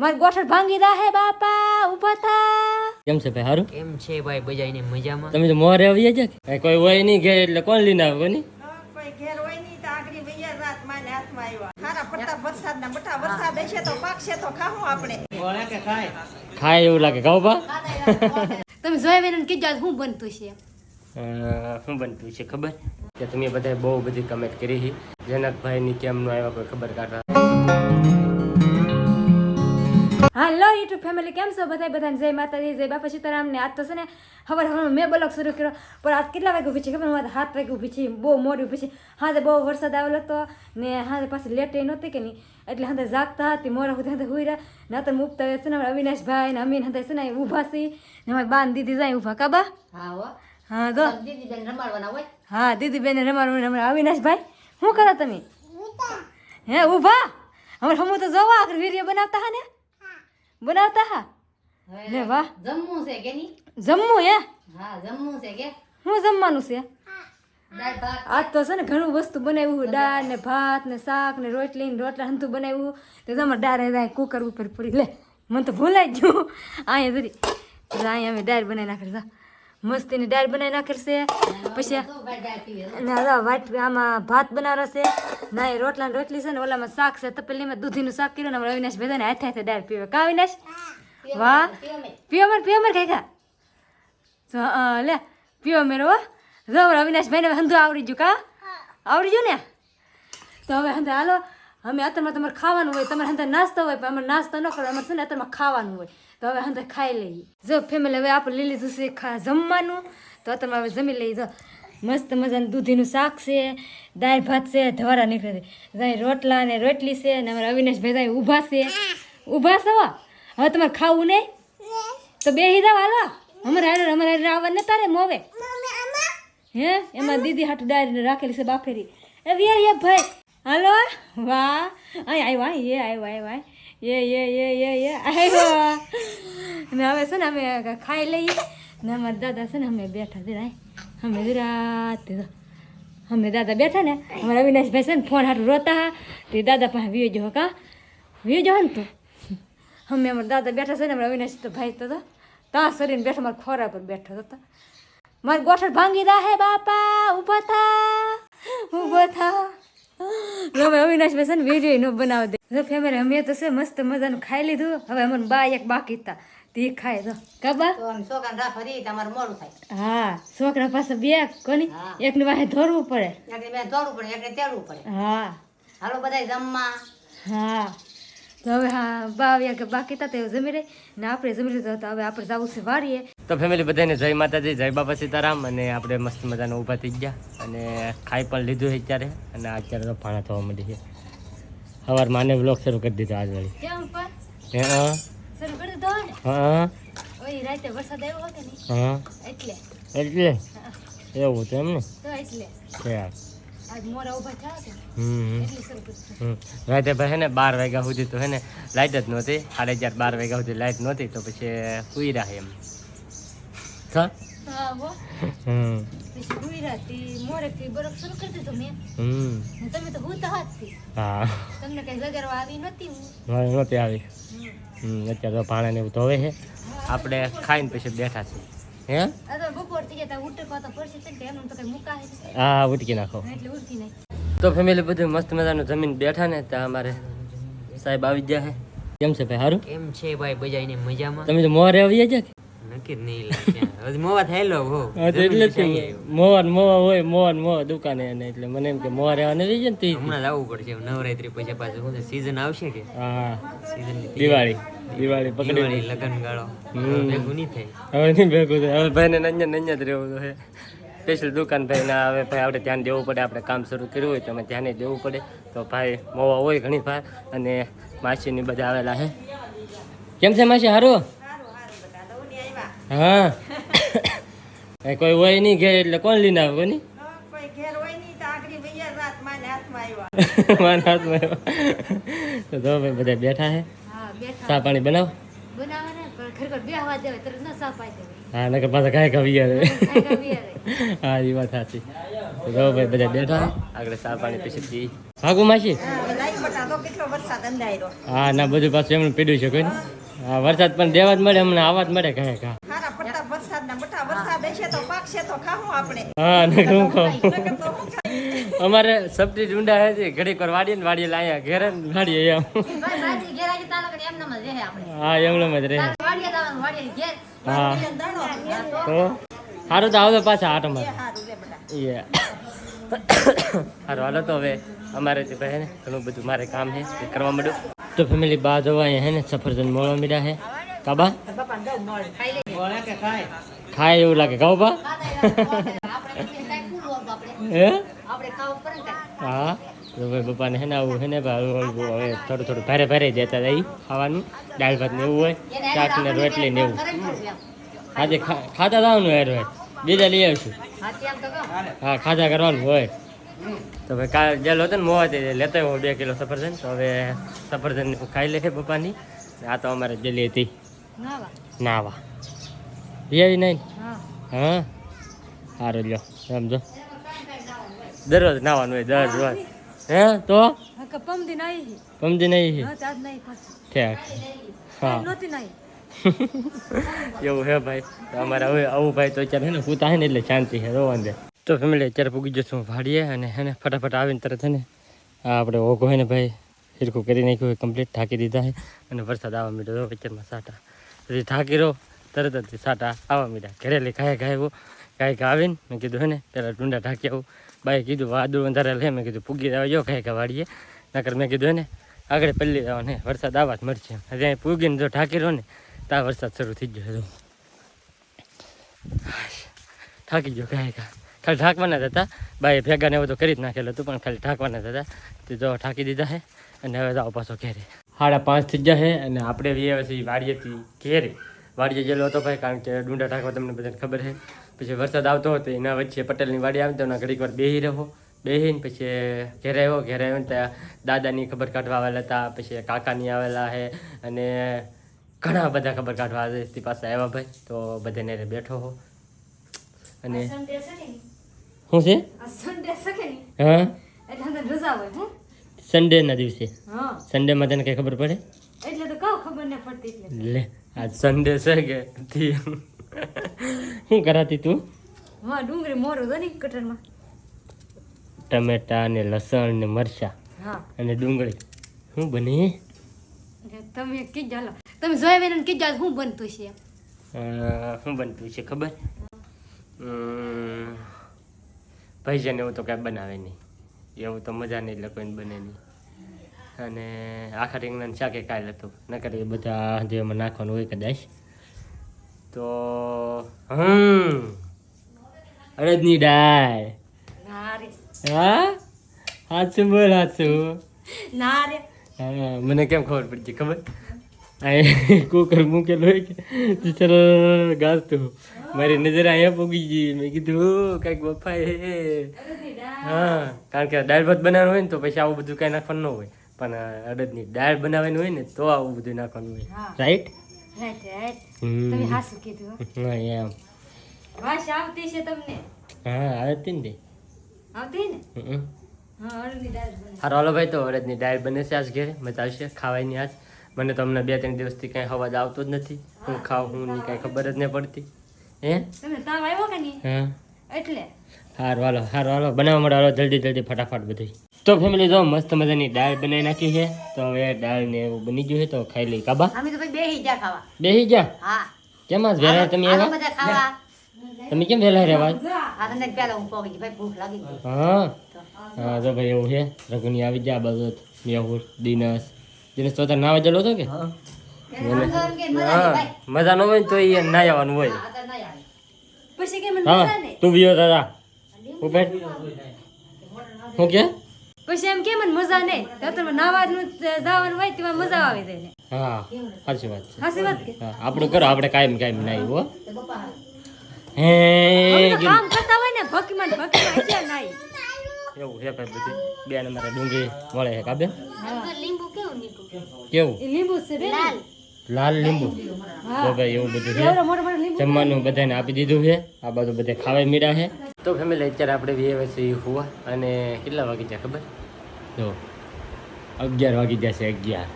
મારી ગોઠણ ભાંગી દાહે બાપા ઊભા થા. કેમ છે ભાઈ સારું કેમ છે ભાઈ બજાઈને મજામાં? તમે તો મોરે આવી છે કે? કોઈ હોય નહીં ઘેર એટલે કોણ લઈને આવે કોની? કોઈ ઘેર હોય નહીં તો આગળી વૈયા રાત માને હાથમાં આવ્યા. હારા પડતા વરસાદના બટા વરસાદ હશે તો પાકશે તો ખાવું આપણે. ખાય? એવું લાગે ખાવ બા. તમે જોઈ બેન કીધું આજ હું બનતું છે? શું બનતું છે ખબર? કે તમે બધાએ બહુ બધી કમેન્ટ કરી છે. જનકભાઈની કેમનું આવ્યા કોઈ ખબર કાઢવા? હાલો યુટ્યુબ ફેમિલી કેમ છો? બધા બધાને જય માતાજી જય બાપા સીતારામ ને આજ તો છે ને હવે હવે મેં બ્લોગ શરૂ કર્યો પણ આજ કેટલા વાગે ઊભી છે ખબર? હું હાથ વાગે ઊભી છે બહુ મોડી ઊભી છે. હાથે બહુ વરસાદ આવેલો હતો ને હાથે પાછી લેટ એ નહોતી કે નહીં એટલે હાથે જાગતા હતી મોરા સુધી હાથે હુઈ રહ્યા. ના તો મુકતા છે ને અવિનાશભાઈ ને અમીન હાથે છે ને ઊભા છે. ને અમારી બાન દીદી જાય ઊભા કાબા હા હો. હા તો દીદી બેન રમાડવાના હોય. હા દીદી બેન રમાડું અમારા અવિનાશભાઈ. શું કરો તમે? હે ઊભા? અમારે હમું તો જવા આગળ વીડિયો બનાવતા હા ને? બનાવતા હા? લે વાહ. જમવું છે કે નહીં? જમવું હે? હા જમવું છે કે? શું જમવાનું છે? આજ તો છે ને ઘણું વસ્તુ બનાવ્યું દાળ ને ભાત ને શાક ને રોટલી ને રોટલા હંતું બનાવ્યું તો તમારે દાળ જાય કુકર ઉપર પડી. લે મને તો ભૂલાઈ ગયું. અહીંયા જરી અહીંયા અમે દાળ બનાવી નાખી જા મસ્તીની દાળ બનાવી નાખેલ છે. પછી વાટ આમાં ભાત બનાવવાનો છે. ના એ રોટલા રોટલી છે ને ઓલામાં શાક છે. તપેલીમાં દૂધીનું શાક કર્યું ને અમારા અવિનાશ બધાને હાથે હાથે દાળ પીવે. કા અવિનાશ? વાહ. પીઓ મર પીવો મર ખાઈ ખા તો અ, લે પીવો મેરો હો. જો અવિનાશભાઈને હંધુ આવડી ગયું કા? આવડી ગયું ને? તો હવે હંધે હાલો અમે અત્યારમાં તમારે ખાવાનું હોય તમારે હંધે નાસ્તો હોય પણ અમારે નાસ્તો ન કરો અમારે છે ને અત્યારમાં ખાવાનું હોય. તો હવે હંધે ખાઈ લઈએ. જો ફેમિલી હવે આપણે લીલી લીધું છે ખા જમવાનું. તો અત્યારમાં હવે જમી લઈએ. જો મસ્ત મજાનું દૂધીનું શાક છે દાળ ભાત છે ધવારા નીકળે છે. ત્યાં રોટલા ને રોટલી છે અને અમારા અવિનાશભાઈ ત્યાં ઊભા છે. ઊભા છો? હવે તમારે ખાવું નહીં? તો બે હિદા હાલો. અમારે હારે અમારે હારે આવવા ને તારે મોવે. હે? એમાં દીદી હાટુ ડાયરી રાખેલી છે બાફેરી એ વિયાર એ ભાઈ. હાલો. વાહ. અહીં આવ્યો અહીં એ આવ્યો આવ્યો આય. એ એ એ એ એ આવ્યો. ને હવે છે ને અમે ખાઈ લઈએ. ને અમારા દાદા છે ને અમે બેઠા જરા અમે રાત અમે દાદા બેઠા ને, અમારા અવિનાશભાઈ છે ને ફોન હાટું રોતા હા, તે દાદા પાસે વીયો જો કા. વીયો જો ને તું? અમે અમારા દાદા બેઠા છે ને, અમારા અવિનાશ તો ભાઈ તો ત્યાં સરીને બેઠો, મારા ખોરા પર બેઠો હતો મારી ગોઠણ ભાંગી રાહે બાપા, ઊભા થા ઊભા થા. હવે અવિનાશભાઈ છે ને વીડિયો ન બનાવી દે. ફેમિલી અમે તો છે, મસ્ત મજાનું ખાઈ લીધું. હવે અમારે બા એક બાકી હતા. તે. ખાય તો કબા છોકરા રાખવા તમારે મોડું થાય. હા છોકરા પાસે બે કોની? એક ને વાહે ધોરવું પડે. એટલે બે ધોરવું પડે એટલે તેડવું પડે. હા. હાલો બધા જમવા. હા. તો હવે હા બાવ્યા કે બાકી તા તે જમી રહી ને આપણે જમી લીધો તો હવે આપણે જવું છે વાળીએ તો ફેમિલી બધાને જય માતાજી જય બાપા સીતારામ. અને આપણે મસ્ત મજાને ઊભા થઈ ગયા. અને ખાઈ પણ લીધું છે અત્યારે. અને અત્યારે તો ભાણા થવા માંડી છે. સવાર માને બ્લોગ શરૂ કરી દીધો આજ વળી. કેમ પર હે. હા? હા ઓય રાતે વરસાદ આવ્યો હતો ને હા? એટલે. એટલે? એવું છે એમ ને? તો એટલે. યાર રાતે ભાઈ ને બાર વાગ્યા સુધી તો હે ને લાઇટ જ નહોતી. સાડા ચાર બાર વાગ્યા સુધી લાઇટ નહોતી તો પછી સુઈ રહ્યા એમ. હા હા. હમ. પછી હુઈ રાતી બરફ શરૂ કરી દીધો મેં. હમ. તમે તો હુતા હાથથી. હા. તમને કઈ જગરવા આવી નહોતી હું. મારે નહોતી આવી. હમ. અત્યારે તો પાણા ને એવું ધોવે છે. આપણે ખાઈને પછી બેઠા છીએ. હે? બપોર થઈ ગયા તા તો પડશે જ ને તો કઈ મુકાય હા ઉટકી નાખો. એટલે તો ફેમિલી બધું મસ્ત મજાનું જમીન બેઠા ને ત્યાં અમારે સાહેબ આવી ગયા છે. કેમ છે ભાઈ સારું કેમ છે ભાઈ બજાઈને મજામાં? તમે તો મોરે આવી ગયા નક્કી જ નહીં લાગે મોવા થયેલો હો. હા એટલે મોવા મોવા હોય મોવા મોવા દુકાને એને એટલે મને એમ કે મોવા રહેવાને રહી જાય ને તી. હમણાં જ પડશે નવરાત્રી પછી પાછું શું સીઝન આવશે કે? હા સીઝન દિવાળી. દિવાળી પકડી. લગન ગાળો ભેગું નહીં થાય. હવે નહીં ભેગું થાય. હવે ભાઈને નંજન નંજન જ રહેવું છે. સ્પેશિયલ દુકાન ભાઈ ના હવે ભાઈ આપણે ધ્યાન દેવું પડે આપણે કામ શરૂ કર્યું હોય તો અમે ધ્યાને દેવું પડે. તો ભાઈ મોવા હોય ઘણી ભાઈ અને માસીની બધા આવેલા છે કેમ છે માસી સારું હા. એ કોઈ હોય નહીં ઘેર એટલે કોણ લઈને આવે કોની કોઈ મારા હાથમાં તો જો ભાઈ બધા બેઠા હે. ચા પાણી બનાવ? હા નકર પાછા કાંઈ કવી આવે કાંઈ કાંઈ બી આવે. હા એ વાત સાચી. તો જો ભાઈ બધા બેઠા છે. આગળ ચા પાણી પછી પી ભાગું માસી. હવે લાગ્યું બટા તો કેટલો વરસાદ અંધાર્યો. હા ના બધું પાછું એમનું પીડ્યું છે કોઈ ને. હા વરસાદ પણ દેવા જ મળે હમણાં આવા જ મળે કહે કા હા હું હું. અમારે સબ્જી ડુંડા હે છે ઘડીક વાર વાડીએ ને વાડીએ લાયા ઘેરે ને વાડીએ એમ. હા એમણે જ રહે. હા. તો. સારું તો આવતો પાછા આટો મારે હારું સારું હાલો તો હવે અમારે તે ભાઈ ને ઘણું બધું મારે કામ છે એ કરવા મળ્યું તો ફેમિલી બા જોવા હે ને સફરજન મોળવા મીડા હે. કાબા ખાય એવું લાગે. કહો બા. હે? ખાવું. હા? તો ભાઈ પપ્પાને હે ને આવું હે ને હવે થોડું થોડું ભારે ભારે જતા જાય ખાવાનું. દાળ ભાત ને એવું હોય શાક ને રોટલી ને એવું. આજે ખાતા થવાનું હેર હોય બીજા લઈ આવશું. હા ખાધા કરવાનું હોય. તો ભાઈ કાલ જેલ હતો ને મોવા લેતા હોય બે કિલો સફરજન. તો હવે સફરજન ખાઈ લે પપ્પાની. આ તો અમારે જેલી હતી નાવા. રિયાવી નહીં? હા. હા? સારું લ્યો સમજો. દરરોજ નાવાનું હોય દરરોજ. હે તો? પમદી નહીં પમદી હી? નહીં હા ઠેક. હા. એવું હે ભાઈ? અમારા હવે આવું ભાઈ તો અત્યારે હે ને પૂતા હે ને એટલે શાંતિ છે રોવા દે. તો ફેમિલી અત્યારે પૂગી જશું હું ભાડીએ અને હે ને ફટાફટ આવીને તરત હે ને આપણે ઓગો હે ને ભાઈ હિરકું કરી નાખ્યું હોય કમ્પ્લીટ થાકી દીધા છે અને વરસાદ આવવા માંડ્યો પિક્ચરમાં સાટા. પછી ઠાકી રહો તરત જ સાટા આવવા માંડ્યા. ઘરેલી ખાય ખાય કાંઈ કાંઈ આવીને મેં કીધું, હે ને, પેલા ડુંડા ઠાકી આવું. બાઈ કીધું વાદળું અંધારેલ લે. મેં કીધું પૂગી દેવા જો ખાય વાળીએ. નકર મેં કીધું, હે ને, આગળ પલ્લી જવાનું હે વરસાદ આવવા જ મળશે. હજી પૂગીને જો ઢાંકી રહ્યો ને ત્યાં વરસાદ શરૂ થઈ ગયો થાકી ગયો કાંઈ ખાલી ઢાંકવાના જ હતા. બાઈ ભેગા ને એવું તો કરી જ નાખેલું હતું, પણ ખાલી ઢાંકવાના જ હતા. તે જો ઢાંકી દીધા છે અને હવે જાઓ પાછો ઘેરે. સાડા પાંચ થઈ ગયા છે અને આપણે વી પછી વાડીએથી ઘેરે. વાડીએ ગયેલો હતો ભાઈ કારણ કે ડુંડા ઢાંકવા તમને બધાને ખબર છે. પછી વરસાદ આવતો હતો એના વચ્ચે પટેલની વાડી આવી તો એના ઘડીક વાર બેહી રહો. બેહીને પછી ઘેરે આવ્યો ઘેરે આવ્યો ને ત્યાં દાદાની ખબર કાઢવા આવેલા હતા પછી કાકાની આવેલા છે અને ઘણા બધા ખબર કાઢવા આવે તે પાસે આવ્યા ભાઈ. તો બધાને બેઠો હો. અને શું છે? હા? સન્ડે ના દિવસે. સન્ડે સન્ડેમાં તને કઈ ખબર પડે? એટલે તો કહું ખબર ના પડતી એટલે. લે. આજ સન્ડે છે કે થી શું કરાતી તું? હા ડુંગળી મોરું તો નહીં કટરમાં ટમેટા ને લસણ ને મરચા હા. અને ડુંગળી. શું બને? તમે કીધા તમે સોયાબીન કીધા શું બનતું છે? શું બનતું છે ખબર? ભૈજાને એવું તો કાંઈ બનાવે નહીં. એવું તો મજા નહીં એટલે કોઈને બને નહીં. અને આખા રીંગણાનું શાકે કાંઈ હતું નકર એ બધા જે એમાં નાખવાનું હોય કદાચ. તો હમ. અડદની ડાય. ના હા? હાચું બોલ હાચું. મને કેમ ખબર પડી ખબર? કુકર મૂકેલું હોય કે ચલ સરળ ગાતું મારી નજર અહીંયા પોગી ગઈ. મેં કીધું કાંઈક બફાય હા કારણ કે દાળ ભાત બનાવવાનું હોય ને તો પછી આવું બધું કાંઈ નાખવાનું ન હોય. પણ અડદની દાળ બનાવવાની હોય ને તો આવું બધું નાખવાનું હોય. રાઈટ રાઈટ રાઈટ તમે હાસું કીધું. હા એમ. વાસ આવતી છે તમને? હા આવે ને આવતી ને. હા હારો હાલો ભાઈ તો અડદની દાળ બને છે આજ ઘેરે. મજા આવશે ખાવાની આજ. મને તો હમણાં બે ત્રણ દિવસથી કાંઈ અવાજ આવતો જ નથી. હું ખાવ હું ની કાંઈ ખબર જ નહીં પડતી. હે? તમને તાવ આવ્યો કે નહીં? હા. એટલે? હારું હાલો હારું હાલો. બનાવવા મળે જલ્દી જલ્દી ફટાફટ બધું તો ફેમિલી જો મસ્ત મજાની દાળ બનાવી નાખી છે. તો હવે દાળ ને એવું બની ગયું છે તો ખાઈ લઈ કાબા? અમે તો ભાઈ બેસી જા ખાવા. બેહી જા હા. કેમ આજ વહેલા તમે આવ્યા? બધા ખાવા. તમે કેમ વેલા રહેવા આ તમને પેલા હું પોગી ભાઈ ભૂખ લાગી ગઈ. હા. હા જો ભાઈ એવું છે. રઘુની આવી જા બાજુ મેહુર દિનસ દિનેશ તો નાવા ગયેલો હતો કે? મજા હા. મજા ન હોય તો એ ના આવવાનું હોય. આ તો નહીં આવે. પછી કેમ મજા હા તું વિયો દાદા ઉભે હું કે? પછી એમ કેમ મજા નહીં. તો તમે નાવાનું જવાનું હોય તેમાં મજા આવી જાય હા સાચી વાત છે. હાસી વાત કે? આપણું કરો આપણે કાયમ કાયમ ના હો. હે કામ? કરતા હોય ને ભકીમાં ભકીમાં એટલે નાઈ એવું છે ભાઈ બધું? બે નંબરે ડુંગળી મળે છે કાબે લીંબુ કેવું કેવું? લીંબુ છે બે ને? લાલ લીંબુ? તો ભાઈ એવું બધું છે. એવડો મોટો મોટો લીંબુ. જમવાનું બધાને આપી દીધું છે. આ બધું બધા ખાવા મીડા છે. તો ફેમિલી અત્યારે આપણે વર્ષે હુવા અને કેટલા વાગે છે ખબર? જો, અગિયાર વાગી જશે અગિયાર.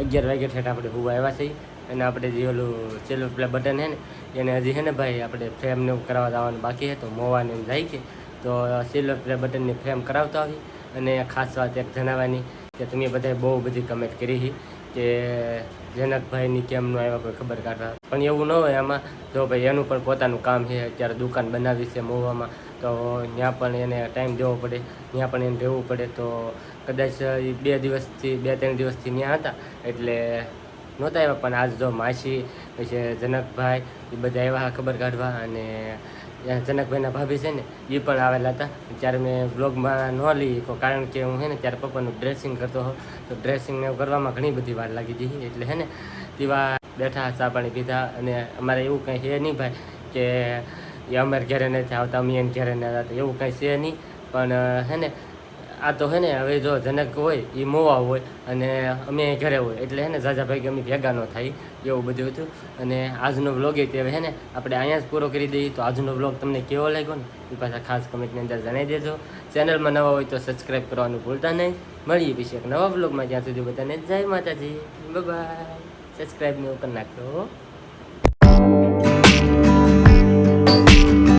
અગિયાર વાગે ઠેઠ આપણે હું આવ્યા છીએ અને આપણે જે ઓલું છેલ્લું પેલા બટન છે ને, એને હજી છે ને ભાઈ આપણે ફ્રેમ ને કરાવવા જવાનું બાકી છે, તો મોવાને એમ જાય છે. તો છેલ્લો પ્લે બટનની ફ્રેમ કરાવતા આવી અને ખાસ વાત એક જણાવવાની કે તમે બધાએ બહુ બધી કમેન્ટ કરી હતી કે જનકભાઈની કેમ ન આવ્યા કોઈ ખબર કાઢવા. પણ એવું ન હોય આમાં. જો ભાઈ એનું પણ પોતાનું કામ છે, અત્યારે દુકાન બનાવી છે મોવામાં. તો ત્યાં પણ એને ટાઈમ દેવો પડે, ત્યાં પણ એને રહેવું પડે. તો કદાચ બે દિવસથી, બે ત્રણ દિવસથી ત્યાં હતા, એટલે નહોતા આવ્યા. પણ આજ જો માસી, પછી જનકભાઈ એ બધા આવ્યા ખબર કાઢવા. અને જનકભાઈના ભાભી છે ને એ પણ આવેલા હતા. ત્યારે મેં બ્લોગમાં ન લઈ શકો કારણ કે હું છે ને ત્યારે પપ્પાનું ડ્રેસિંગ કરતો હો તો ડ્રેસિંગને એવું કરવામાં ઘણી બધી વાર લાગી હતી. એટલે હે ને તેવા બેઠા, ચા પાણી પીધા. અને અમારે એવું કંઈ હે નહીં ભાઈ, કે એ અમારે ઘરે નથી આવતા, અમે એને ઘરે નથી આવતા, એવું કંઈ છે નહીં. પણ હે ને, આ તો હે ને, હવે જો જનક હોય એ મોવા હોય, અને અમે ઘરે હોય, એટલે હે ને, ઝાઝા ભાઈ અમે ભેગા ન થાય, એવું બધું હતું. અને આજનો વ્લોગ એ હવે હે ને, આપણે અહીંયા જ પૂરો કરી દઈએ. તો આજનો વ્લોગ તમને કેવો લાગ્યો ને, એ પાછા ખાસ કમેન્ટની અંદર જણાવી દેજો. ચેનલમાં નવા હોય તો સબસ્ક્રાઈબ કરવાનું ભૂલતા નહીં. મળીએ પછી એક નવા વ્લોગમાં જ્યાં સુધી બધાને જય માતાજી. બાય સબસ્ક્રાઈબ ને એવું કરી નાખજો